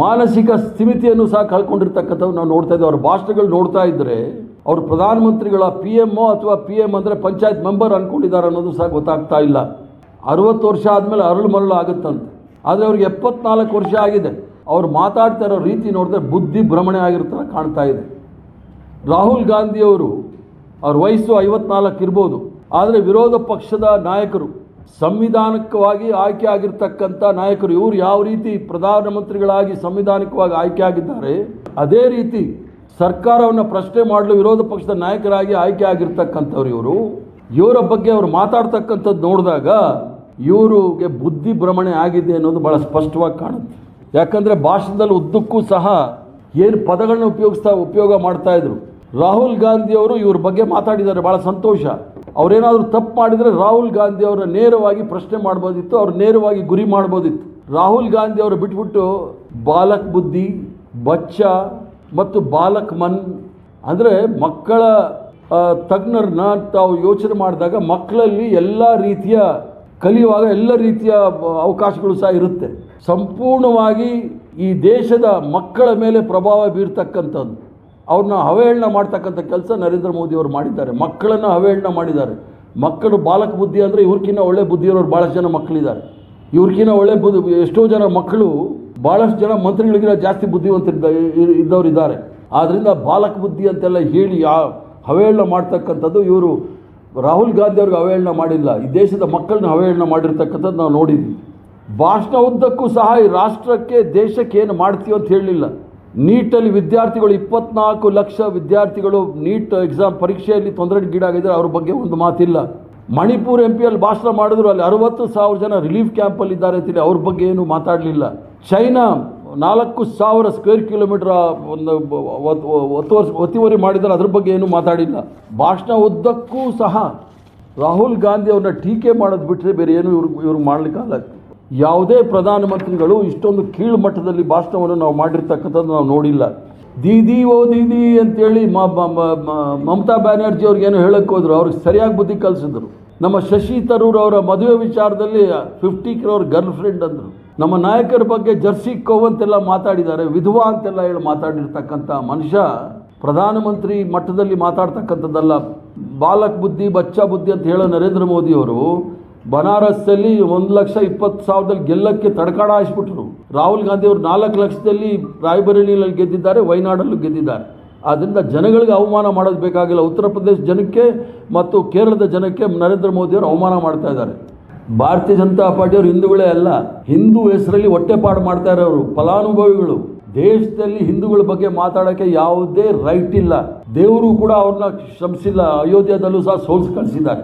ಮಾನಸಿಕ ಸ್ಥಿಮಿತಿಯನ್ನು ಸಹ ಕಳ್ಕೊಂಡಿರ್ತಕ್ಕಂಥವು ನಾವು ನೋಡ್ತಾ ಇದ್ದೀವಿ ಅವ್ರ ಭಾಷಣಗಳು ನೋಡ್ತಾ ಇದ್ದರೆ ಅವರು ಪ್ರಧಾನಮಂತ್ರಿಗಳ ಪಿ ಎಂ ಅಥವಾ ಪಿ ಎಂ ಅಂದರೆ ಪಂಚಾಯತ್ ಮೆಂಬರ್ ಅಂದ್ಕೊಂಡಿದ್ದಾರೆ ಅನ್ನೋದು ಸಹ ಗೊತ್ತಾಗ್ತಾ ಇಲ್ಲ. ಅರವತ್ತು ವರ್ಷ ಆದಮೇಲೆ ಅರಳು ಮರಳು ಆಗುತ್ತಂತೆ. ಆದರೆ ಅವ್ರಿಗೆ ಎಪ್ಪತ್ನಾಲ್ಕು ವರ್ಷ ಆಗಿದೆ. ಅವ್ರು ಮಾತಾಡ್ತಾ ಇರೋ ರೀತಿ ನೋಡಿದ್ರೆ ಬುದ್ಧಿ ಭ್ರಮಣೆ ಆಗಿರ್ತಾರೆ ಕಾಣ್ತಾ ಇದೆ. ರಾಹುಲ್ ಗಾಂಧಿಯವರು ಅವ್ರ ವಯಸ್ಸು ಐವತ್ನಾಲ್ಕು ಇರ್ಬೋದು. ಆದರೆ ವಿರೋಧ ಪಕ್ಷದ ನಾಯಕರು ಸಂವಿಧಾನಿಕವಾಗಿ ಆಯ್ಕೆ ಆಗಿರ್ತಕ್ಕಂಥ ನಾಯಕರು ಇವರು ಯಾವ ರೀತಿ ಪ್ರಧಾನಮಂತ್ರಿಗಳಾಗಿ ಸಂವಿಧಾನಿಕವಾಗಿ ಆಯ್ಕೆ ಆಗಿದ್ದಾರೆ, ಅದೇ ರೀತಿ ಸರ್ಕಾರವನ್ನು ಪ್ರಶ್ನೆ ಮಾಡಲು ವಿರೋಧ ಪಕ್ಷದ ನಾಯಕರಾಗಿ ಆಯ್ಕೆ ಆಗಿರ್ತಕ್ಕಂಥವ್ರು ಇವರು. ಇವರ ಬಗ್ಗೆ ಅವರು ಮಾತಾಡ್ತಕ್ಕಂಥದ್ದು ನೋಡಿದಾಗ ಇವರಿಗೆ ಬುದ್ಧಿ ಭ್ರಮಣೆ ಆಗಿದೆ ಅನ್ನೋದು ಭಾಳ ಸ್ಪಷ್ಟವಾಗಿ ಕಾಣುತ್ತೆ. ಯಾಕಂದರೆ ಭಾಷಣದಲ್ಲಿ ಉದ್ದಕ್ಕೂ ಸಹ ಏನು ಪದಗಳನ್ನ ಉಪಯೋಗಿಸ್ತಾ ಉಪಯೋಗ ಮಾಡ್ತಾ ಇದ್ರು. ರಾಹುಲ್ ಗಾಂಧಿಯವರು ಇವ್ರ ಬಗ್ಗೆ ಮಾತಾಡಿದ್ದಾರೆ ಭಾಳ ಸಂತೋಷ. ಅವರೇನಾದರೂ ತಪ್ಪು ಮಾಡಿದರೆ ರಾಹುಲ್ ಗಾಂಧಿ ಅವರ ನೇರವಾಗಿ ಪ್ರಶ್ನೆ ಮಾಡ್ಬೋದಿತ್ತು, ಅವ್ರು ನೇರವಾಗಿ ಗುರಿ ಮಾಡ್ಬೋದಿತ್ತು. ರಾಹುಲ್ ಗಾಂಧಿ ಅವರು ಬಿಟ್ಬಿಟ್ಟು ಬಾಲಕ್ ಬುದ್ಧಿ, ಬಚ್ಚ ಮತ್ತು ಬಾಲಕ್ ಮನ್, ಅಂದರೆ ಮಕ್ಕಳ ತಜ್ಞರನ್ನ ತಾವು ಯೋಚನೆ ಮಾಡಿದಾಗ ಮಕ್ಕಳಲ್ಲಿ ಎಲ್ಲ ರೀತಿಯ ಕಲಿಯುವಾಗ ಎಲ್ಲ ರೀತಿಯ ಅವಕಾಶಗಳು ಸಹ ಇರುತ್ತೆ. ಸಂಪೂರ್ಣವಾಗಿ ಈ ದೇಶದ ಮಕ್ಕಳ ಮೇಲೆ ಪ್ರಭಾವ ಬೀರ್ತಕ್ಕಂಥದ್ದು. ಅವ್ರನ್ನ ಅವಹೇಳನ ಮಾಡ್ತಕ್ಕಂಥ ಕೆಲಸ ನರೇಂದ್ರ ಮೋದಿ ಅವರು ಮಾಡಿದ್ದಾರೆ. ಮಕ್ಕಳನ್ನು ಅವಹೇಳನ ಮಾಡಿದ್ದಾರೆ. ಮಕ್ಕಳು ಬಾಲಕ ಬುದ್ಧಿ ಅಂದರೆ ಇವ್ರಕ್ಕಿಂತ ಒಳ್ಳೆ ಬುದ್ಧಿ ಇರೋರು ಭಾಳಷ್ಟು ಜನ ಮಕ್ಕಳಿದ್ದಾರೆ. ಇವ್ರಕ್ಕಿಂತ ಒಳ್ಳೆ ಬುದ್ಧಿ, ಎಷ್ಟೋ ಜನ ಮಕ್ಕಳು ಭಾಳಷ್ಟು ಜನ ಮಂತ್ರಿಗಳಿಗಿಂತ ಜಾಸ್ತಿ ಬುದ್ಧಿವಂತ ಇದ್ದವರು ಇದ್ದಾರೆ ಆದ್ದರಿಂದ ಬಾಲಕ ಬುದ್ಧಿ ಅಂತೆಲ್ಲ ಹೇಳಿ ಆ ಅವಹೇಳನ ಮಾಡ್ತಕ್ಕಂಥದ್ದು ಇವರು ರಾಹುಲ್ ಗಾಂಧಿ ಅವ್ರಿಗೆ ಅವಹೇಳನ ಮಾಡಿಲ್ಲ. ಈ ದೇಶದ ಮಕ್ಕಳನ್ನ ಅವಹೇಳನ ಮಾಡಿರ್ತಕ್ಕಂಥದ್ದು ನಾವು ನೋಡಿದ್ವಿ. ಭಾಷಣ ಉದ್ದಕ್ಕೂ ಸಹ ಈ ರಾಷ್ಟ್ರಕ್ಕೆ, ದೇಶಕ್ಕೆ ಏನು ಮಾಡ್ತೀವಿ ಅಂತ ಹೇಳಲಿಲ್ಲ. ನೀಟಲ್ಲಿ ವಿದ್ಯಾರ್ಥಿಗಳು ಇಪ್ಪತ್ನಾಲ್ಕು ಲಕ್ಷ ವಿದ್ಯಾರ್ಥಿಗಳು ನೀಟ್ ಎಕ್ಸಾಮ್ ಪರೀಕ್ಷೆಯಲ್ಲಿ ತೊಂದರೆಗೀಡಾಗಿದ್ದಾರೆ ಅವ್ರ ಬಗ್ಗೆ ಒಂದು ಮಾತಿಲ್ಲ. ಮಣಿಪುರ್ ಎಂ ಪಿಯಲ್ಲಿ ಭಾಷಣ ಮಾಡಿದ್ರು, ಅಲ್ಲಿ ಅರವತ್ತು ಸಾವಿರ ಜನ ರಿಲೀಫ್ ಕ್ಯಾಂಪಲ್ಲಿ ಇದ್ದಾರೆ ಅಂತೇಳಿ ಅವ್ರ ಬಗ್ಗೆ ಏನು ಮಾತಾಡಲಿಲ್ಲ. ಚೈನಾ ನಾಲ್ಕು ಸಾವಿರ ಸ್ಕ್ವೇರ್ ಕಿಲೋಮೀಟರ್ ಒಂದು ಒತ್ತುವರಿ ಒತ್ತಿವರಿ ಮಾಡಿದ್ದಾರೆ, ಅದ್ರ ಬಗ್ಗೆ ಏನು ಮಾತಾಡಿಲ್ಲ. ಭಾಷಣ ಉದ್ದಕ್ಕೂ ಸಹ ರಾಹುಲ್ ಗಾಂಧಿ ಅವ್ರನ್ನ ಟೀಕೆ ಮಾಡೋದು ಬಿಟ್ಟರೆ ಬೇರೆ ಏನು ಇವ್ರಿಗೆ ಇವ್ರು ಮಾಡ್ಲಿಕ್ಕಾಗಲ್ಲ. ಯಾವುದೇ ಪ್ರಧಾನಮಂತ್ರಿಗಳು ಇಷ್ಟೊಂದು ಕೀಳು ಮಟ್ಟದಲ್ಲಿ ಭಾಷಣವನ್ನು ನಾವು ಮಾಡಿರ್ತಕ್ಕಂಥದ್ದು ನಾವು ನೋಡಿಲ್ಲ. ದೀದಿ ಓ ದೀದಿ ಅಂತೇಳಿ ಮಮತಾ ಬ್ಯಾನರ್ಜಿ ಅವ್ರಿಗೇನು ಹೇಳಕ್ಕೆ ಹೋದ್ರು, ಅವ್ರಿಗೆ ಸರಿಯಾಗಿ ಬುದ್ಧಿ ಕಲಿಸಿದ್ರು. ನಮ್ಮ ಶಶಿ ತರೂರ್ ಅವರ ಮದುವೆ ವಿಚಾರದಲ್ಲಿ ಫಿಫ್ಟಿ ಕ್ರೋರ್ ಗರ್ಲ್ ಫ್ರೆಂಡ್ ಅಂದರು. ನಮ್ಮ ನಾಯಕರ ಬಗ್ಗೆ ಜರ್ಸಿ ಕೋವ್ ಅಂತೆಲ್ಲ ಮಾತಾಡಿದ್ದಾರೆ, ವಿಧವಾ ಅಂತೆಲ್ಲ ಹೇಳಿ ಮಾತಾಡಿರ್ತಕ್ಕಂಥ ಮನುಷ್ಯ ಪ್ರಧಾನಮಂತ್ರಿ ಮಟ್ಟದಲ್ಲಿ ಮಾತಾಡ್ತಕ್ಕಂಥದ್ದಲ್ಲ. ಬಾಲಕ್ ಬುದ್ಧಿ, ಬಚ್ಚ ಬುದ್ಧಿ ಅಂತ ಹೇಳೋ ನರೇಂದ್ರ ಮೋದಿಯವರು ಬನಾರಸ್ಸಲ್ಲಿ ಒಂದು ಲಕ್ಷ ಇಪ್ಪತ್ತು ಸಾವಿರದಲ್ಲಿ ಗೆಲ್ಲಕ್ಕೆ ತಡಕಾಡ ಹಾಯಿಸ್ಬಿಟ್ರು. ರಾಹುಲ್ ಗಾಂಧಿ ಅವರು ನಾಲ್ಕು ಲಕ್ಷದಲ್ಲಿ ರಾಯ್ಬರೇಲಿಯಲ್ಲಿ ಗೆದ್ದಿದ್ದಾರೆ, ವೈನಾಡಲ್ಲೂ ಗೆದ್ದಿದ್ದಾರೆ. ಆದ್ದರಿಂದ ಜನಗಳಿಗೆ ಅವಮಾನ ಮಾಡೋದು ಬೇಕಾಗಿಲ್ಲ. ಉತ್ತರ ಪ್ರದೇಶ ಜನಕ್ಕೆ ಮತ್ತು ಕೇರಳದ ಜನಕ್ಕೆ ನರೇಂದ್ರ ಮೋದಿಯವರು ಅವಮಾನ ಮಾಡ್ತಾ ಇದ್ದಾರೆ. ಭಾರತೀಯ ಜನತಾ ಪಾರ್ಟಿಯವರು ಹಿಂದೂಗಳೇ ಅಲ್ಲ, ಹಿಂದೂ ಹೆಸರಲ್ಲಿ ಹೊಟ್ಟೆಪಾಡು ಮಾಡ್ತಾ ಇರೋರು, ಫಲಾನುಭವಿಗಳು. ದೇಶದಲ್ಲಿ ಹಿಂದೂಗಳ ಬಗ್ಗೆ ಮಾತಾಡೋಕ್ಕೆ ಯಾವುದೇ ರೈಟ್ ಇಲ್ಲ. ದೇವರು ಕೂಡ ಅವ್ರನ್ನ ಶ್ರಮಿಸಿಲ್ಲ ಅಯೋಧ್ಯದಲ್ಲೂ ಸಹ ಸೋಲ್ಸ್ ಕಳಿಸಿದ್ದಾರೆ.